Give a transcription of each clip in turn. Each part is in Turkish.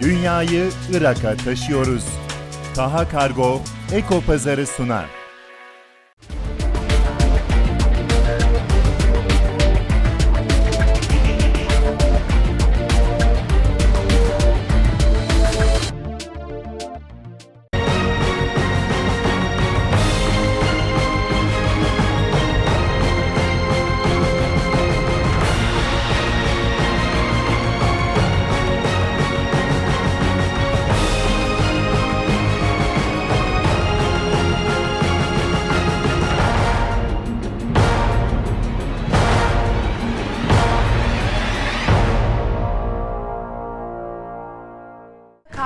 Dünyayı Irak'a taşıyoruz. Taha Kargo Eko Pazarı sunar.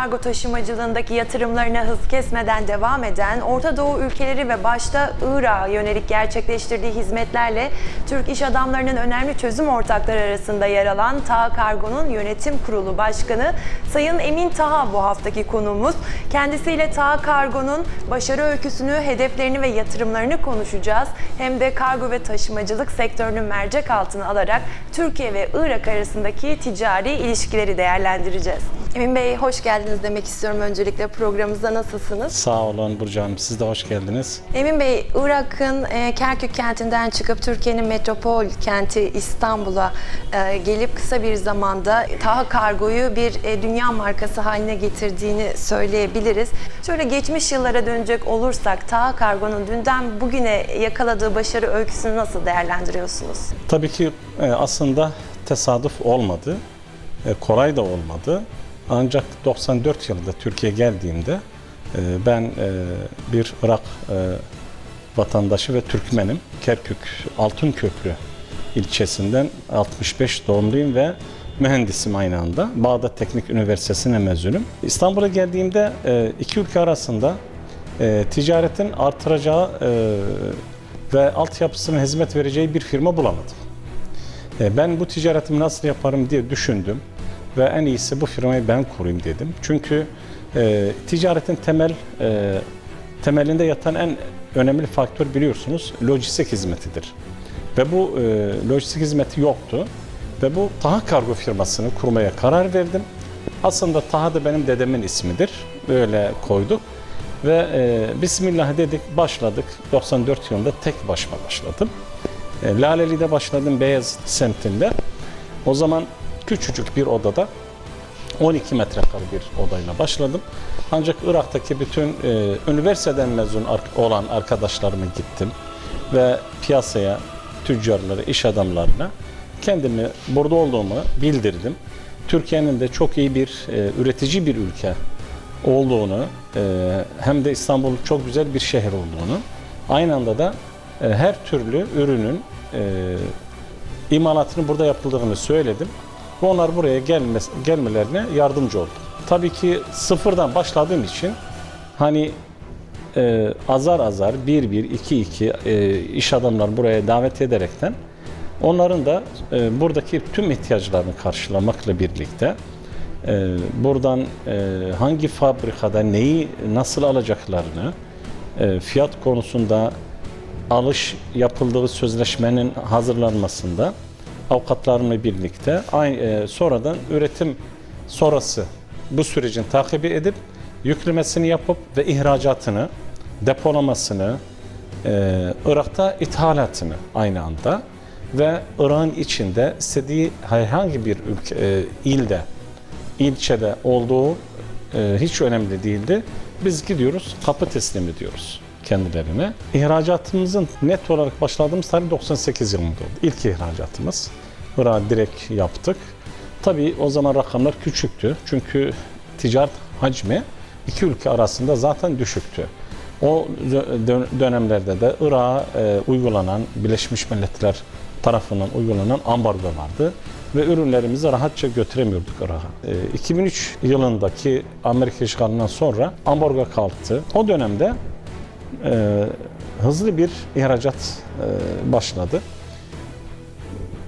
Kargo taşımacılığındaki yatırımlarına hız kesmeden devam eden Orta Doğu ülkeleri ve başta Irak'a yönelik gerçekleştirdiği hizmetlerle Türk iş adamlarının önemli çözüm ortakları arasında yer alan Taha Kargo'nun yönetim kurulu başkanı Sayın Emin Taha bu haftaki konuğumuz. Kendisiyle Taha Kargo'nun başarı öyküsünü, hedeflerini ve yatırımlarını konuşacağız. Hem de kargo ve taşımacılık sektörünü mercek altına alarak Türkiye ve Irak arasındaki ticari ilişkileri değerlendireceğiz. Emin Bey hoş geldiniz demek istiyorum öncelikle programımıza nasılsınız? Sağ olun Burcu Hanım. Siz de hoş geldiniz. Emin Bey, Irak'ın e, Kerkük kentinden çıkıp Türkiye'nin metropol kenti İstanbul'a e, gelip kısa bir zamanda Taha Kargo'yu bir e, dünya markası haline getirdiğini söyleyebiliriz. Şöyle geçmiş yıllara dönecek olursak Taha Kargo'nun dünden bugüne yakaladığı başarı öyküsünü nasıl değerlendiriyorsunuz? Tabii ki e, aslında tesadüf olmadı. E, Kolay da olmadı. Ancak 94 yılında Türkiye geldiğimde e, ben e, bir Irak e, vatandaşı ve Türkmenim. Kerkük Altınköprü ilçesinden 65 doğumluyum ve mühendisim aynı anda. Bağdat Teknik Üniversitesi'ne mezunum. İstanbul'a geldiğimde iki ülke arasında ticaretin artıracağı ve altyapısına hizmet vereceği bir firma bulamadım. Ben bu ticaretimi nasıl yaparım diye düşündüm ve en iyisi bu firmayı ben kurayım dedim. Çünkü e, ticaretin temel e, temelinde yatan en önemli faktör biliyorsunuz lojistik hizmetidir. Ve bu e, lojistik hizmeti yoktu ve bu Taha Kargo firmasını kurmaya karar verdim. Aslında Taha da benim dedemin ismidir. Böyle koyduk. Ve e, Bismillah dedik, başladık. 94 yılında tek başıma başladım. E, Laleli'de başladım Beyaz semtinde. O zaman küçücük bir odada 12 metrekare bir odayla başladım. Ancak Irak'taki bütün e, üniversiteden mezun olan arkadaşlarıma gittim ve piyasaya, tüccarlara, iş adamlarına kendimi burada olduğumu bildirdim. Türkiye'nin de çok iyi bir e, üretici bir ülke olduğunu, e, hem de İstanbul çok güzel bir şehir olduğunu, aynı anda da e, her türlü ürünün e, imalatının burada yapıldığını söyledim. Ve onlar buraya gelmez, gelmelerine yardımcı oldum. Tabii ki sıfırdan başladığım için hani e, azar azar bir bir iki iki e, iş adamlar buraya davet ederekten onların da e, buradaki tüm ihtiyaçlarını karşılamakla birlikte e, buradan e, hangi fabrikada neyi nasıl alacaklarını e, fiyat konusunda alış yapıldığı sözleşmenin hazırlanmasında avukatlarımla birlikte aynı, e, sonradan üretim sonrası bu sürecin takibi edip yüklemesini yapıp ve ihracatını, depolamasını, e, Irak'ta ithalatını aynı anda ve Irak'ın içinde istediği herhangi bir ülke, e, ilde, ilçede olduğu e, hiç önemli değildi. Biz gidiyoruz, kapı teslim ediyoruz kendilerine. İhracatımızın net olarak başladığımız tarih 98 yılında oldu. İlk ihracatımız. Irak'a direkt yaptık. Tabii o zaman rakamlar küçüktü. Çünkü ticaret hacmi iki ülke arasında zaten düşüktü. O dö- dönemlerde de Irak'a e, uygulanan Birleşmiş Milletler tarafından uygulanan ambargo vardı ve ürünlerimizi rahatça götüremiyorduk Irak'a. E, 2003 yılındaki Amerika işgalinden sonra ambargo kalktı. O dönemde e, hızlı bir ihracat e, başladı.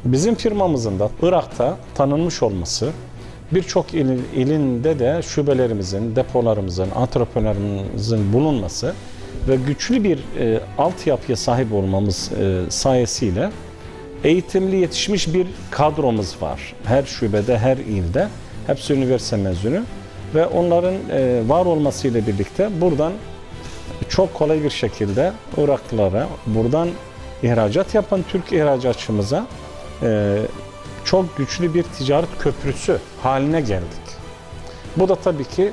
Bizim firmamızın da Irak'ta tanınmış olması, birçok il, ilinde de şubelerimizin, depolarımızın, antrepreneurlerimizin bulunması ve güçlü bir e, altyapıya sahip olmamız e, sayesiyle eğitimli yetişmiş bir kadromuz var. Her şubede, her ilde. Hepsi üniversite mezunu. ve onların e, var olmasıyla birlikte buradan çok kolay bir şekilde Iraklılara, buradan ihracat yapan Türk ihracatçımıza e, çok güçlü bir ticaret köprüsü haline geldik. Bu da tabii ki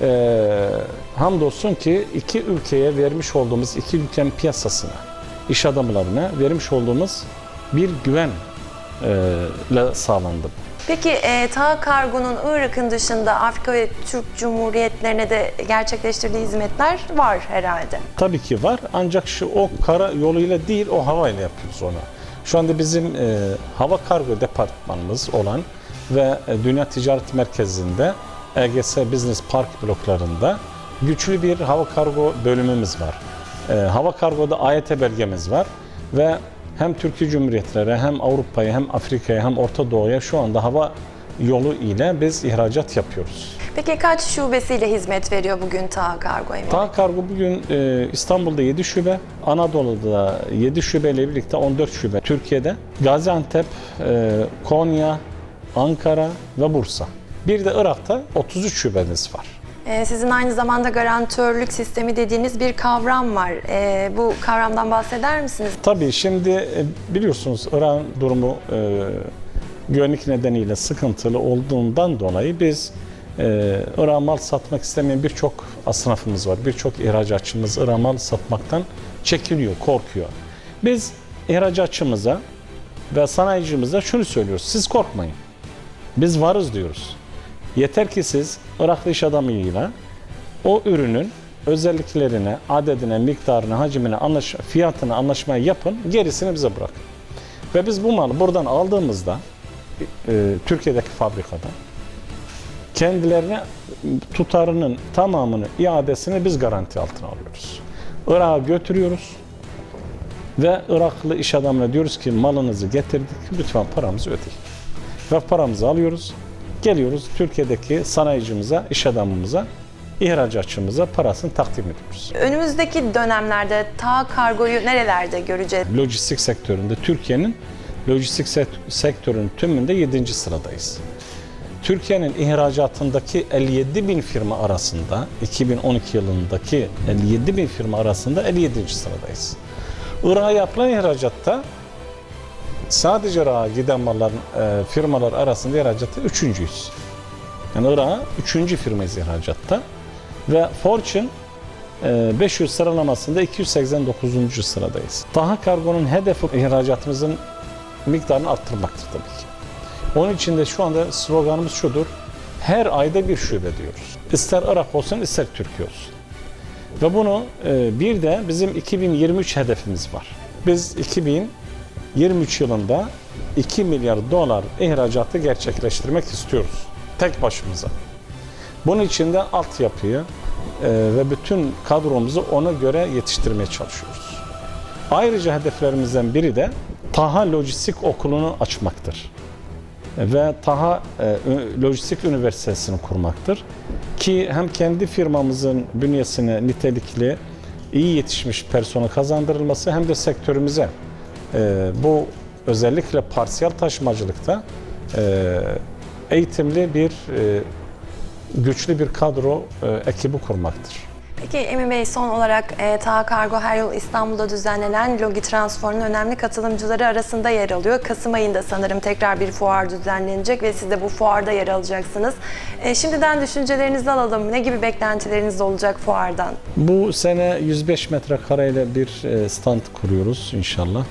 e, hamdolsun ki iki ülkeye vermiş olduğumuz, iki ülkenin piyasasına, iş adamlarına vermiş olduğumuz bir güven e, ile sağlandı. Peki e, TAA Kargo'nun Irak'ın dışında Afrika ve Türk Cumhuriyetlerine de gerçekleştirdiği hizmetler var herhalde. Tabii ki var ancak şu o kara yoluyla değil o havayla yapıyoruz onu. Şu anda bizim e, hava kargo departmanımız olan ve e, Dünya Ticaret Merkezi'nde EGS Business Park bloklarında güçlü bir hava kargo bölümümüz var. E, hava kargoda AYT belgemiz var ve hem Türkiye Cumhuriyetleri hem Avrupa'ya hem Afrika'ya hem Orta Doğu'ya şu anda hava yolu ile biz ihracat yapıyoruz. Peki kaç şubesiyle hizmet veriyor bugün TAA Kargo Emin? Dağ Kargo bugün e, İstanbul'da 7 şube, Anadolu'da 7 şubeyle birlikte 14 şube. Türkiye'de Gaziantep, e, Konya, Ankara ve Bursa. Bir de Irak'ta 33 şubemiz var. E, sizin aynı zamanda garantörlük sistemi dediğiniz bir kavram var. E, bu kavramdan bahseder misiniz? Tabii şimdi e, biliyorsunuz Irak'ın durumu e, güvenlik nedeniyle sıkıntılı olduğundan dolayı biz e, mal satmak istemeyen birçok asnafımız var. Birçok ihracatçımız Irak'a mal satmaktan çekiniyor, korkuyor. Biz ihracatçımıza ve sanayicimize şunu söylüyoruz. Siz korkmayın. Biz varız diyoruz. Yeter ki siz Iraklı iş adamıyla o ürünün özelliklerine, adedine, miktarına, hacmine, anlaş fiyatına anlaşmayı yapın. Gerisini bize bırakın. Ve biz bu malı buradan aldığımızda e, Türkiye'deki fabrikada kendilerine tutarının tamamını, iadesini biz garanti altına alıyoruz. Irak'a götürüyoruz ve Iraklı iş adamına diyoruz ki malınızı getirdik, lütfen paramızı ödeyin. Ve paramızı alıyoruz, geliyoruz Türkiye'deki sanayicimize, iş adamımıza, ihracatçımıza parasını takdim ediyoruz. Önümüzdeki dönemlerde TAA Kargo'yu nerelerde göreceğiz? lojistik sektöründe Türkiye'nin lojistik sek- sektörünün tümünde 7. sıradayız. Türkiye'nin ihracatındaki 57 bin firma arasında 2012 yılındaki 57 bin firma arasında 57. sıradayız. Irak'a yapılan ihracatta sadece Irak'a giden malların e, firmalar arasında ihracatta üçüncüyüz. Yani Irak'a üçüncü firmayız ihracatta. Ve Fortune e, 500 sıralamasında 289. sıradayız. Taha Kargo'nun hedefi ihracatımızın miktarını arttırmaktır tabii ki. Onun için de şu anda sloganımız şudur. Her ayda bir şube diyoruz. İster Irak olsun ister Türkiye olsun. Ve bunu e, bir de bizim 2023 hedefimiz var. Biz 2023 yılında 2 milyar dolar ihracatı gerçekleştirmek istiyoruz. Tek başımıza. Bunun için de altyapıyı e, ve bütün kadromuzu ona göre yetiştirmeye çalışıyoruz. Ayrıca hedeflerimizden biri de Taha Lojistik Okulu'nu açmaktır. Ve Taha e, Lojistik Üniversitesi'ni kurmaktır. Ki hem kendi firmamızın bünyesine nitelikli, iyi yetişmiş personel kazandırılması hem de sektörümüze e, bu özellikle parsiyel taşımacılıkta e, eğitimli bir e, güçlü bir kadro e, ekibi kurmaktır. Peki Emin Bey son olarak e, TAA Kargo her yıl İstanbul'da düzenlenen Logi Transfor'un önemli katılımcıları arasında yer alıyor. Kasım ayında sanırım tekrar bir fuar düzenlenecek ve siz de bu fuarda yer alacaksınız. E, şimdiden düşüncelerinizi alalım. Ne gibi beklentileriniz olacak fuardan? Bu sene 105 metrekareyle bir e, stand kuruyoruz inşallah.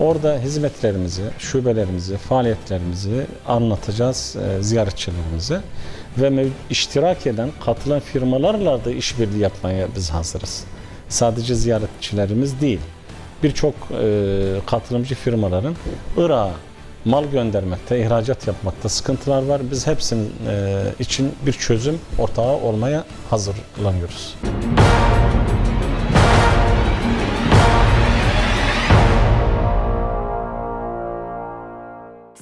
Orada hizmetlerimizi, şubelerimizi, faaliyetlerimizi anlatacağız e, ziyaretçilerimize. Ve iştirak eden, katılan firmalarla da işbirliği yapmaya biz hazırız. Sadece ziyaretçilerimiz değil. Birçok e, katılımcı firmaların Irak'a mal göndermekte, ihracat yapmakta sıkıntılar var. Biz hepsinin e, için bir çözüm ortağı olmaya hazırlanıyoruz.